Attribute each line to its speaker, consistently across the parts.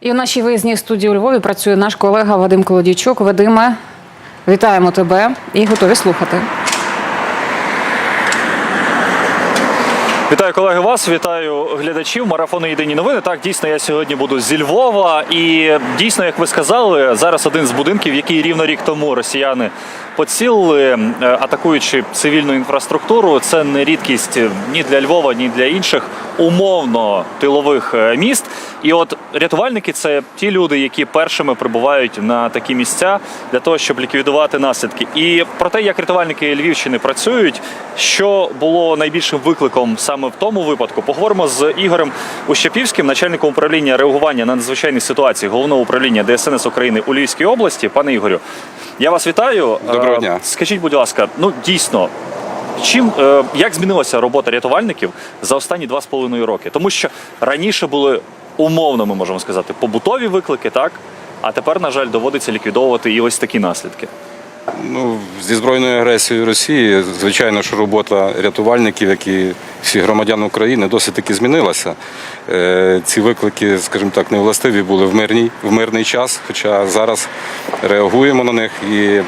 Speaker 1: І в нашій виїзній студії у Львові працює наш колега Вадим Колодійчук. Вадиме, вітаємо тебе і готові слухати.
Speaker 2: Вітаю колеги вас, вітаю глядачів. Марафону Єдині новини. Так, дійсно, я сьогодні буду зі Львова. І дійсно, як ви сказали, зараз один з будинків, який рівно рік тому росіяни поцілили, е, атакуючи цивільну інфраструктуру. Це не рідкість ні для Львова, ні для інших умовно тилових е, міст. І от рятувальники це ті люди, які першими прибувають на такі місця для того, щоб ліквідувати наслідки. І про те, як рятувальники Львівщини працюють, що було найбільшим викликом саме в тому випадку, поговоримо з Ігорем Ущепівським, начальником управління реагування на надзвичайні ситуації головного управління ДСНС України у Львівській області. Пане Ігорю, я вас вітаю.
Speaker 3: Доброго
Speaker 2: Е,
Speaker 3: дня.
Speaker 2: Скажіть, будь ласка, ну дійсно. Чим е, як змінилася робота рятувальників за останні два з половиною роки? Тому що раніше були умовно, ми можемо сказати, побутові виклики, так а тепер, на жаль, доводиться ліквідовувати і ось такі наслідки.
Speaker 3: Ну, зі збройною агресією Росії, звичайно, що робота рятувальників, як і всіх громадян України, досить таки змінилася. Е, Ці виклики, скажімо так, невластиві були в мирній, в мирний час, хоча зараз реагуємо на них і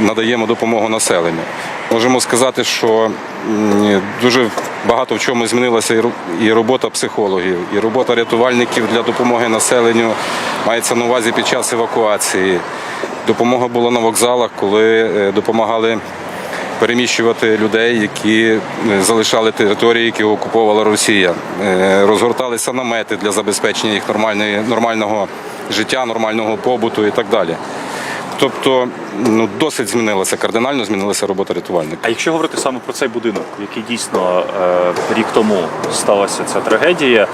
Speaker 3: надаємо допомогу населенню. Можемо сказати, що дуже багато в чому змінилася і робота психологів, і робота рятувальників для допомоги населенню мається на увазі під час евакуації. Допомога була на вокзалах, коли е, допомагали переміщувати людей, які е, залишали території, які окуповувала Росія. Е, Розгорталися намети для забезпечення їх нормального життя, нормального побуту і так далі. Тобто ну, досить змінилася, кардинально змінилася робота рятувальника.
Speaker 2: А якщо говорити саме про цей будинок, який дійсно е, рік тому сталася ця трагедія,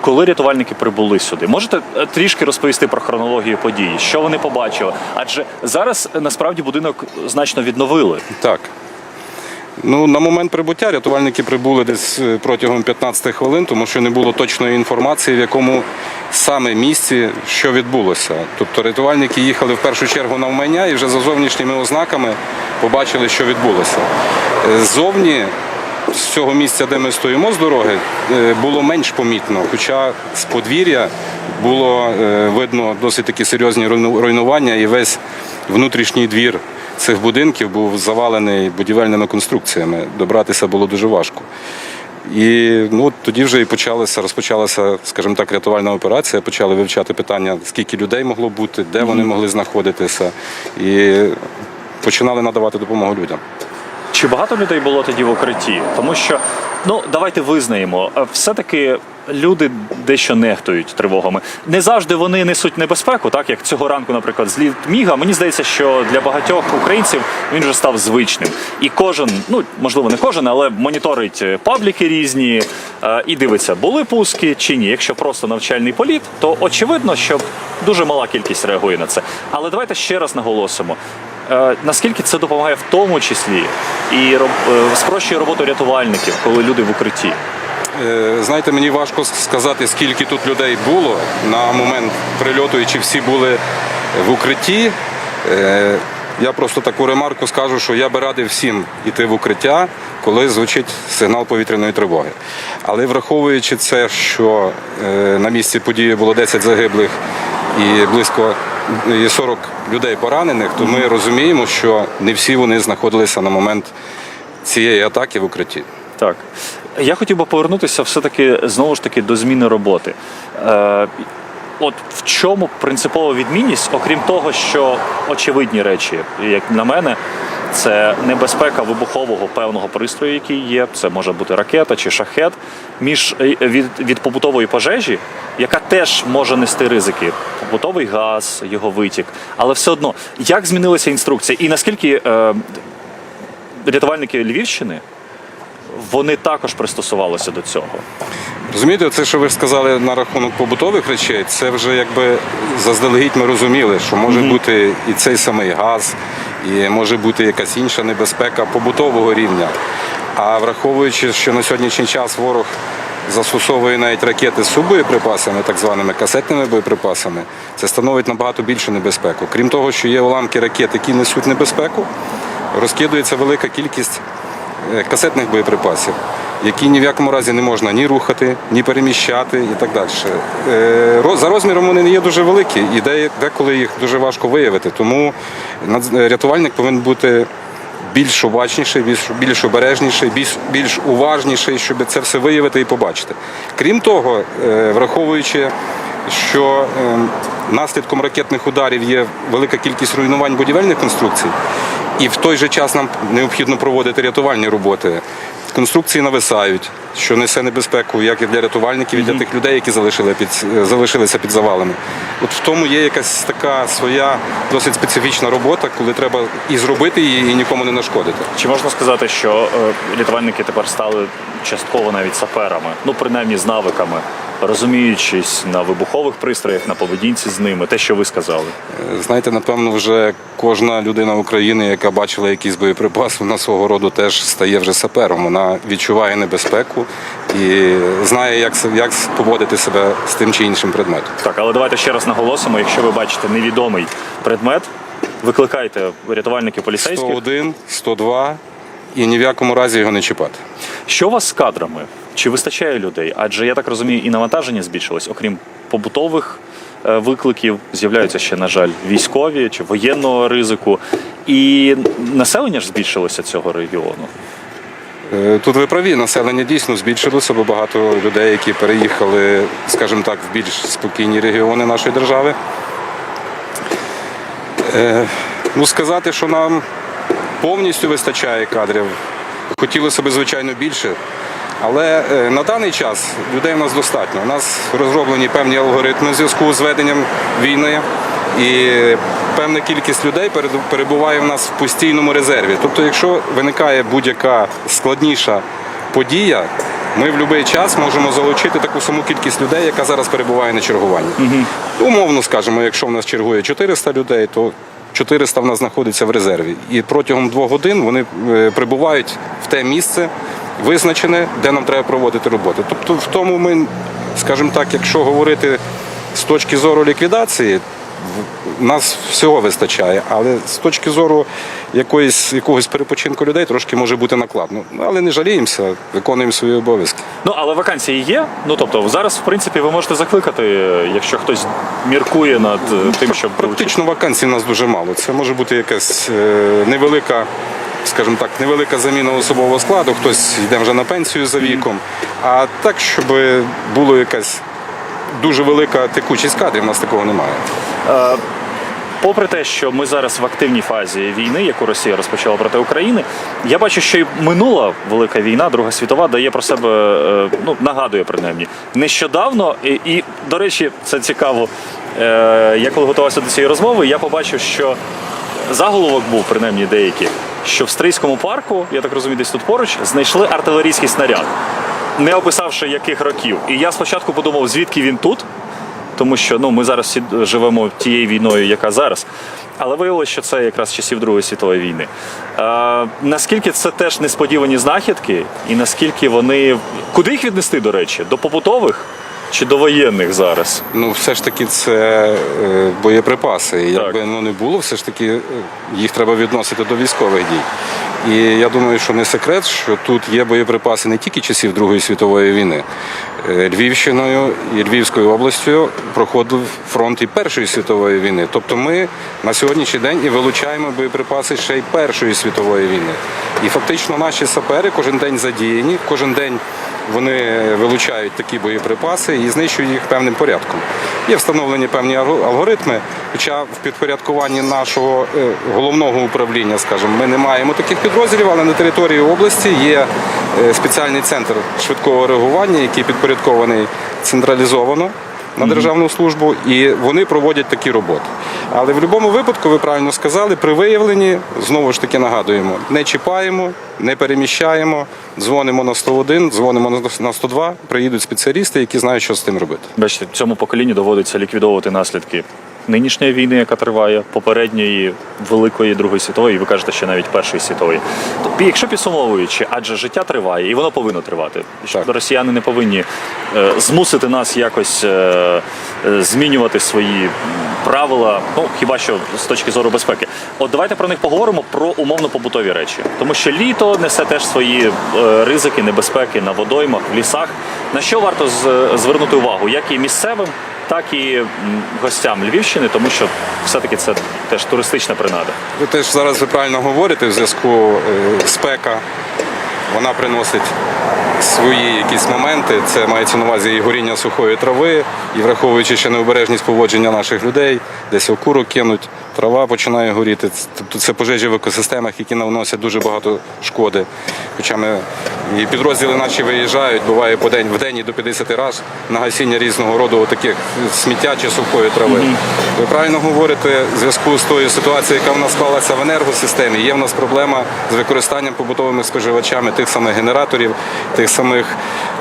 Speaker 2: коли рятувальники прибули сюди, можете е, трішки розповісти про хронологію подій, що вони побачили? Адже зараз е, насправді будинок значно відновили.
Speaker 3: Так. Ну, на момент прибуття рятувальники прибули десь е, протягом 15 хвилин, тому що не було точної інформації, в якому саме місці що відбулося. Тобто рятувальники їхали в першу чергу на вмання і вже за зовнішніми ознаками побачили, що відбулося. Е, Ззовні з цього місця, де ми стоїмо з дороги, е, було менш помітно, хоча з подвір'я було видно досить такі серйозні руйнування і весь внутрішній двір цих будинків був завалений будівельними конструкціями. Добратися було дуже важко. І ну, от тоді вже і почалася, розпочалася, скажімо так, рятувальна операція. Почали вивчати питання, скільки людей могло бути, де вони могли знаходитися, і починали надавати допомогу людям.
Speaker 2: Чи багато людей було тоді в укритті? Тому що, ну давайте визнаємо, е, все-таки люди дещо нехтують тривогами. Не завжди вони несуть небезпеку, так як цього ранку, наприклад, зліт міга. Мені здається, що для багатьох українців він вже став звичним. І кожен, ну можливо, не кожен, але моніторить е, пабліки різні е, і дивиться, були пуски чи ні. Якщо просто навчальний політ, то очевидно, що дуже мала кількість реагує на це. Але давайте ще раз наголосимо. Е, Наскільки це допомагає в тому числі і е, спрощує роботу рятувальників, коли люди в укритті?
Speaker 3: Е, Знаєте, мені важко сказати, скільки тут людей було на момент прильоту і чи всі були в укритті. Я просто таку ремарку скажу, що я би радив всім йти в укриття, коли звучить сигнал повітряної тривоги. Але враховуючи це, що на місці події було 10 загиблих і близько і 40 людей поранених, то ми розуміємо, що не всі вони знаходилися на момент цієї атаки в укритті.
Speaker 2: Так. Я хотів би повернутися все-таки знову ж таки до зміни роботи. Е, от в чому принципова відмінність, окрім того, що очевидні речі, як на мене, це небезпека вибухового певного пристрою, який є. Це може бути ракета чи шахет, між е, від, від побутової пожежі, яка теж може нести ризики. Побутовий газ, його витік. Але все одно, як змінилася інструкція, і наскільки е, рятувальники Львівщини вони також пристосувалися до цього.
Speaker 3: Розумієте, це, що ви сказали на рахунок побутових речей, це вже якби заздалегідь ми розуміли, що може бути і цей самий газ, і може бути якась інша небезпека побутового рівня. А враховуючи, що на сьогоднішній час ворог застосовує навіть ракети з субоєприпасами, так званими касетними боєприпасами, це становить набагато більшу небезпеку. Крім того, що є уламки ракет, які несуть небезпеку, розкидується велика кількість е, касетних боєприпасів. Які ні в якому разі не можна ні рухати, ні переміщати і так далі. Е, За розміром вони не є дуже великі, і деколи їх дуже важко виявити. Тому рятувальник повинен бути більш обачніший, більш, більш обережніший, більш, більш уважніший, щоб це все виявити і побачити. Крім того, е, враховуючи, що е, наслідком ракетних ударів є велика кількість руйнувань будівельних конструкцій, і в той же час нам необхідно проводити рятувальні роботи. Конструкції нависають, що несе небезпеку як і для рятувальників, і для тих людей, які залишили під, залишилися під завалами. От в тому є якась така своя досить специфічна робота, коли треба і зробити її, і нікому не нашкодити.
Speaker 2: Чи можна сказати, що е, рятувальники тепер стали частково навіть саперами, ну принаймні з навиками, розуміючись на вибухових пристроях, на поведінці з ними, те, що ви сказали?
Speaker 3: Знаєте, напевно, вже кожна людина України, яка бачила якийсь боєприпас, вона свого роду теж стає вже сапером. Вона відчуває небезпеку і знає, як, як поводити себе з тим чи іншим предметом.
Speaker 2: Так, але давайте ще раз наголосимо: якщо ви бачите невідомий предмет, викликайте рятувальників поліцейських.
Speaker 3: 101, 102 і ні в якому разі його не чіпати.
Speaker 2: Що у вас з кадрами? Чи вистачає людей? Адже я так розумію, і навантаження збільшилось, окрім побутових е, викликів, з'являються ще, на жаль, військові чи воєнного ризику. І населення ж збільшилося цього регіону.
Speaker 3: Е, Тут ви праві, населення дійсно збільшилося, бо багато людей, які переїхали, скажімо так, в більш спокійні регіони нашої держави. Е, Ну, сказати, що нам повністю вистачає кадрів, хотілося б, звичайно, більше. Але е, на даний час людей у нас достатньо. У нас розроблені певні алгоритми в зв'язку з веденням війни. І певна кількість людей перебуває в нас в постійному резерві. Тобто, якщо виникає будь-яка складніша подія, ми в будь-який час можемо залучити таку саму кількість людей, яка зараз перебуває на чергуванні. Умовно скажемо, якщо в нас чергує 400 людей, то 400 в нас знаходиться в резерві. І протягом двох годин вони е, прибувають в те місце, визначене, де нам треба проводити роботи. Тобто, в тому ми, скажімо так, якщо говорити з точки зору ліквідації, нас всього вистачає, але з точки зору якоїсь, якогось перепочинку людей трошки може бути накладно. Ну, Але не жаліємося, виконуємо свої обов'язки.
Speaker 2: Ну але вакансії є. Ну тобто, зараз, в принципі, ви можете закликати, якщо хтось міркує над е, тим, щоб
Speaker 3: Практично вакансій у нас дуже мало. Це може бути якась е, невелика, скажімо так, невелика заміна особового складу, хтось йде вже на пенсію за віком. А так, щоб було якась дуже велика текучість кадрів, у нас такого немає.
Speaker 2: Попри те, що ми зараз в активній фазі війни, яку Росія розпочала проти України, я бачу, що і минула велика війна, Друга світова, дає про себе, е, ну нагадує принаймні, нещодавно. І, і до речі, це цікаво. Е, Я коли готувався до цієї розмови, я побачив, що заголовок був принаймні деякий, що в Стрийському парку, я так розумію, десь тут поруч, знайшли артилерійський снаряд, не описавши яких років. І я спочатку подумав, звідки він тут тому що ну ми зараз живемо тією війною, яка зараз. Але виявилося, що це якраз часів Другої світової війни. Е, наскільки це теж несподівані знахідки, і наскільки вони куди їх віднести, до речі, до побутових чи до воєнних зараз?
Speaker 3: Ну, все ж таки, це е, боєприпаси. І
Speaker 2: Так.
Speaker 3: Якби воно не було, все ж таки е, їх треба відносити до військових дій. І я думаю, що не секрет, що тут є боєприпаси не тільки часів Другої світової війни. Е, Львівщиною і Львівською областю проходив фронт і Першої світової війни. Тобто ми на сьогоднішній день і вилучаємо боєприпаси ще й Першої світової війни. І фактично наші сапери кожен день задіяні, кожен день вони вилучають такі боєприпаси і знищують їх певним порядком. Є встановлені певні алго- алгоритми, хоча в підпорядкуванні нашого е, головного управління, скажімо, ми не маємо таких підрозділів, але на території області є е, спеціальний центр швидкого реагування, який підпорядкований централізовано на державну службу, і вони проводять такі роботи. Але в будь-якому випадку, ви правильно сказали, при виявленні знову ж таки нагадуємо, не чіпаємо, не переміщаємо, дзвонимо на 101, дзвонимо на- на 102, приїдуть спеціалісти, які знають, що з тим робити.
Speaker 2: Бачите, цьому поколінню доводиться ліквідовувати наслідки нинішньої війни, яка триває, попередньої великої Другої світової, і ви кажете, ще навіть Першої світової. Тобто, якщо підсумовуючи, адже життя триває, і воно повинно тривати.
Speaker 3: Так.
Speaker 2: росіяни не повинні е, змусити нас якось е, е, змінювати свої правила, ну хіба що з точки зору безпеки. От давайте про них поговоримо про умовно побутові речі, тому що літо несе теж свої е, ризики, небезпеки на водоймах, в лісах. На що варто з- звернути увагу, як і місцевим, так і гостям Львівщини, тому що все-таки це теж туристична принада.
Speaker 3: Ви теж зараз ви правильно говорите в зв'язку е, спека. Вона приносить свої якісь моменти. Це мається на увазі і горіння сухої трави, і враховуючи ще необережність поводження наших людей, десь окурок кинуть, трава починає горіти. Тобто це пожежі в екосистемах, які наносять дуже багато шкоди. Хоча ми і підрозділи наші виїжджають, буває по день в день і до 50 разів на гасіння різного роду таких сміття чи сухої трави. Ви правильно говорите, в зв'язку з тою ситуацією, яка в нас склалася в енергосистемі, є в нас проблема з використанням побутовими споживачами тих самих генераторів, тих самих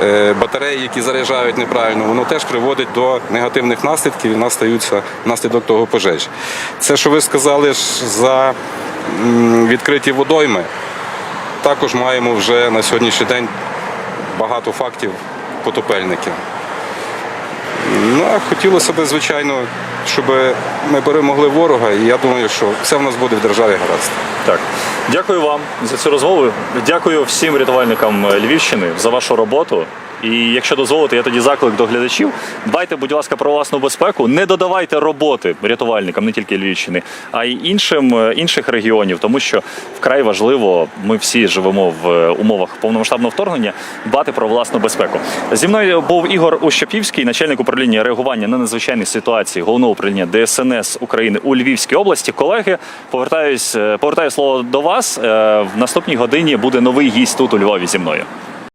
Speaker 3: е, батарей, які заряджають неправильно. Воно теж приводить до негативних наслідків і в нас стаються внаслідок того пожежі. Це, що ви сказали за відкриті водойми, також маємо вже на сьогоднішній день багато фактів потопельників. Ну, а хотілося б, звичайно, щоб ми перемогли ворога, і я думаю, що все в нас буде в державі гаразд.
Speaker 2: Так, дякую вам за цю розмову. Дякую всім рятувальникам Львівщини за вашу роботу. І якщо дозволите, я тоді заклик до глядачів. Дбайте, будь ласка, про власну безпеку. Не додавайте роботи рятувальникам, не тільки Львівщини, а й іншим е, інших регіонів, тому що вкрай важливо, ми всі живемо в е, умовах повномасштабного вторгнення, дбати про власну безпеку. Зі мною був Ігор Ущапівський, начальник управління реагування на надзвичайні ситуації головного управління ДСНС України у Львівській області. Колеги, повертаюсь, е, повертаю слово до вас. В наступній годині буде новий гість тут у Львові зі мною.